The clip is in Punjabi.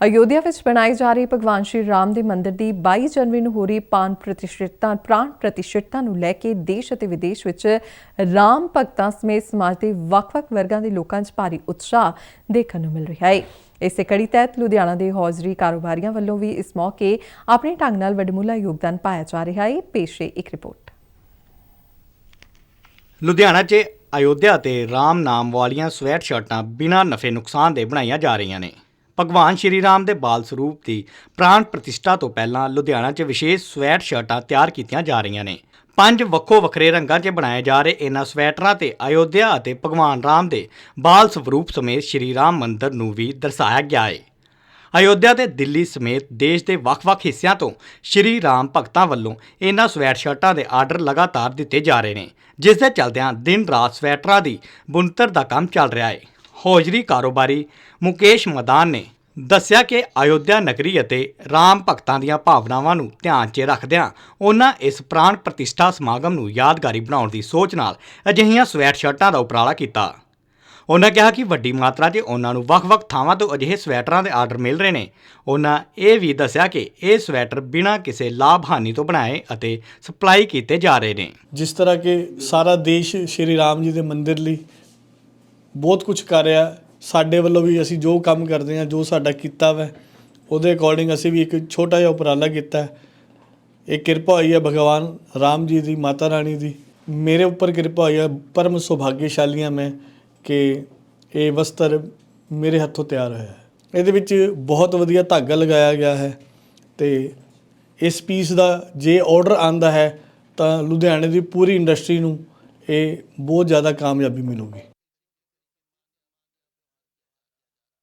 ਅਯੋਧਿਆ ਵਿੱਚ ਬਣਾਏ ਜਾ ਰਹੇ ਭਗਵਾਨ ਸ਼੍ਰੀ ਰਾਮ ਦੇ ਮੰਦਿਰ ਦੀ 22 ਜਨਵਰੀ ਨੂੰ ਹੋ ਰਹੀ ਪਾਨ ਪ੍ਰਤੀਸ਼ਠਤਾ ਪ੍ਰਾਣ ਪ੍ਰਤੀਸ਼ਠਤਾ ਨੂੰ ਲੈ ਕੇ ਦੇਸ਼ ਅਤੇ ਵਿਦੇਸ਼ ਵਿੱਚ ਰਾਮ ਭਗਤਾਂ ਸਮੇਤ ਸਮਾਜ ਦੇ ਵੱਖ-ਵੱਖ ਵਰਗਾਂ ਦੇ ਲੋਕਾਂ 'ਚ ਭਾਰੀ ਉਤਸ਼ਾਹ ਦੇਖਣ ਨੂੰ ਮਿਲ ਰਿਹਾ ਹੈ। ਇਸੇ ਕੜੀ ਤਹਿਤ ਲੁਧਿਆਣਾ ਦੇ ਹੌਜ਼ਰੀ ਕਾਰੋਬਾਰੀਆਂ ਵੱਲੋਂ ਵੀ ਇਸ ਮੌਕੇ ਆਪਣੇ ਢੰਗ ਨਾਲ ਵੱਡਮੁੱਲਾ ਯੋਗਦਾਨ ਪਾਇਆ ਜਾ ਰਿਹਾ ਹੈ। ਪੇਸ਼ੇ ਇੱਕ ਰਿਪੋਰਟ। ਲੁਧਿਆਣਾ 'ਚ ਅਯੋਧਿਆ ਤੇ ਰਾਮ ਨਾਮ ਵਾਲੀਆਂ ਸਵੈਟ ਸ਼ਰਟਾਂ ਬਿਨਾਂ ਨਫੇ ਨੁਕਸਾਨ ਦੇ ਬਣਾਈਆਂ ਜਾ ਰਹੀਆਂ ਨੇ। ਭਗਵਾਨ ਸ਼੍ਰੀ ਰਾਮ ਦੇ ਬਾਲ ਸਰੂਪ ਦੀ ਪ੍ਰਾਣ ਪ੍ਰਤਿਸ਼ਠਾ ਤੋਂ ਪਹਿਲਾਂ ਲੁਧਿਆਣਾ 'ਚ ਵਿਸ਼ੇਸ਼ ਸਵੈਟ ਸ਼ਰਟਾਂ ਤਿਆਰ ਕੀਤੀਆਂ ਜਾ ਰਹੀਆਂ ਨੇ। ਪੰਜ ਵੱਖੋ ਵੱਖਰੇ ਰੰਗਾਂ 'ਚ ਬਣਾਏ ਜਾ ਰਹੇ ਇਹਨਾਂ ਸਵੈਟਰਾਂ ਤੇ ਅਯੋਧਿਆ ਅਤੇ ਭਗਵਾਨ ਰਾਮ ਦੇ ਬਾਲ ਸਰੂਪ ਸਮੇਤ ਸ਼੍ਰੀ ਰਾਮ ਮੰਦਿਰ ਨੂੰ ਵੀ ਦਰਸਾਇਆ ਗਿਆ ਹੈ ਅਯੋਧਿਆ ਤੇ ਦਿੱਲੀ ਸਮੇਤ ਦੇਸ਼ ਦੇ ਵੱਖ-ਵੱਖ ਹਿੱਸਿਆਂ ਤੋਂ ਸ਼੍ਰੀ ਰਾਮ ਭਗਤਾਂ ਵੱਲੋਂ ਇਹਨਾਂ ਸਵੈਟ ਸ਼ਰਟਾਂ ਦੇ ਆਰਡਰ ਲਗਾਤਾਰ ਦਿੱਤੇ ਜਾ ਰਹੇ ਨੇ, ਜਿਸ ਦੇ ਚਲਦਿਆਂ ਦਿਨ ਰਾਤ ਸਵੈਟਰਾਂ ਦੀ ਬੁਣਤਰ ਦਾ ਕੰਮ ਚੱਲ ਰਿਹਾ ਹੈ ਹੌਜਰੀ ਕਾਰੋਬਾਰੀ ਮੁਕੇਸ਼ ਮਦਾਨ ਨੇ ਦੱਸਿਆ ਕਿ ਅਯੋਧਿਆ ਨਗਰੀ ਅਤੇ ਰਾਮ ਭਗਤਾਂ ਦੀਆਂ ਭਾਵਨਾਵਾਂ ਨੂੰ ਧਿਆਨ 'ਚ ਰੱਖਦਿਆਂ ਉਹਨਾਂ ਇਸ ਪ੍ਰਾਣ ਪ੍ਰਤਿਸ਼ਠਾ ਸਮਾਗਮ ਨੂੰ ਯਾਦਗਾਰੀ ਬਣਾਉਣ ਦੀ ਸੋਚ ਨਾਲ ਅਜਿਹੀਆਂ ਸਵੈਟ ਸ਼ਰਟਾਂ ਦਾ ਉਪਰਾਲਾ ਕੀਤਾ। ਉਹਨਾਂ ਕਿਹਾ ਕਿ ਵੱਡੀ ਮਾਤਰਾ 'ਚ ਉਹਨਾਂ ਨੂੰ ਵੱਖ-ਵੱਖ ਥਾਵਾਂ ਤੋਂ ਅਜਿਹੇ ਸਵੈਟਰਾਂ ਦੇ ਆਰਡਰ ਮਿਲ ਰਹੇ ਨੇ। ਉਹਨਾਂ ਇਹ ਵੀ ਦੱਸਿਆ ਕਿ ਇਹ ਸਵੈਟਰ ਬਿਨਾਂ ਕਿਸੇ ਲਾਭਹਾਨੀ ਤੋਂ ਬਣਾਏ ਅਤੇ ਸਪਲਾਈ ਕੀਤੇ ਜਾ ਰਹੇ ਨੇ। ਜਿਸ ਤਰ੍ਹਾਂ ਕਿ ਸਾਰਾ ਦੇਸ਼ ਸ਼੍ਰੀ ਰਾਮ ਜੀ ਦੇ ਮੰਦਿਰ ਲਈ ਬਹੁਤ ਕੁਝ ਕਰ ਰਿਹਾ। ਸਾਡੇ ਵੱਲੋਂ ਵੀ ਅਸੀਂ ਜੋ ਕੰਮ ਕਰਦੇ ਹਾਂ, ਜੋ ਸਾਡਾ ਕੀਤਾ ਵੈ, ਉਹਦੇ ਅਕੋਰਡਿੰਗ ਅਸੀਂ ਵੀ ਇੱਕ ਛੋਟਾ ਜਿਹਾ ਉਪਰਾਲਾ ਕੀਤਾ। ਹੈ ਇਹ ਕਿਰਪਾ ਹੋਈ ਹੈ ਭਗਵਾਨ ਰਾਮ ਜੀ ਦੀ, ਮਾਤਾ ਰਾਣੀ ਦੀ। ਮੇਰੇ ਉੱਪਰ ਕਿਰਪਾ ਹੋਈ ਹੈ, ਪਰਮ ਸੁਭਾਗਿਆਸ਼ਾਲੀ ਹਾਂ ਮੈਂ ਕਿ ਇਹ ਵਸਤਰ ਮੇਰੇ ਹੱਥੋਂ ਤਿਆਰ ਹੋਇਆ ਹੈ। ਇਹਦੇ ਵਿੱਚ ਬਹੁਤ ਵਧੀਆ ਧਾਗਾ ਲਗਾਇਆ ਗਿਆ ਹੈ ਤੇ ਇਸ ਪੀਸ ਦਾ ਜੇ ਆਰਡਰ ਆਂਦਾ ਹੈ ਤਾਂ ਲੁਧਿਆਣੇ ਦੀ ਪੂਰੀ ਇੰਡਸਟਰੀ ਨੂੰ ਇਹ ਬਹੁਤ ਜ਼ਿਆਦਾ ਕਾਮਯਾਬੀ ਮਿਲੂਗੀ।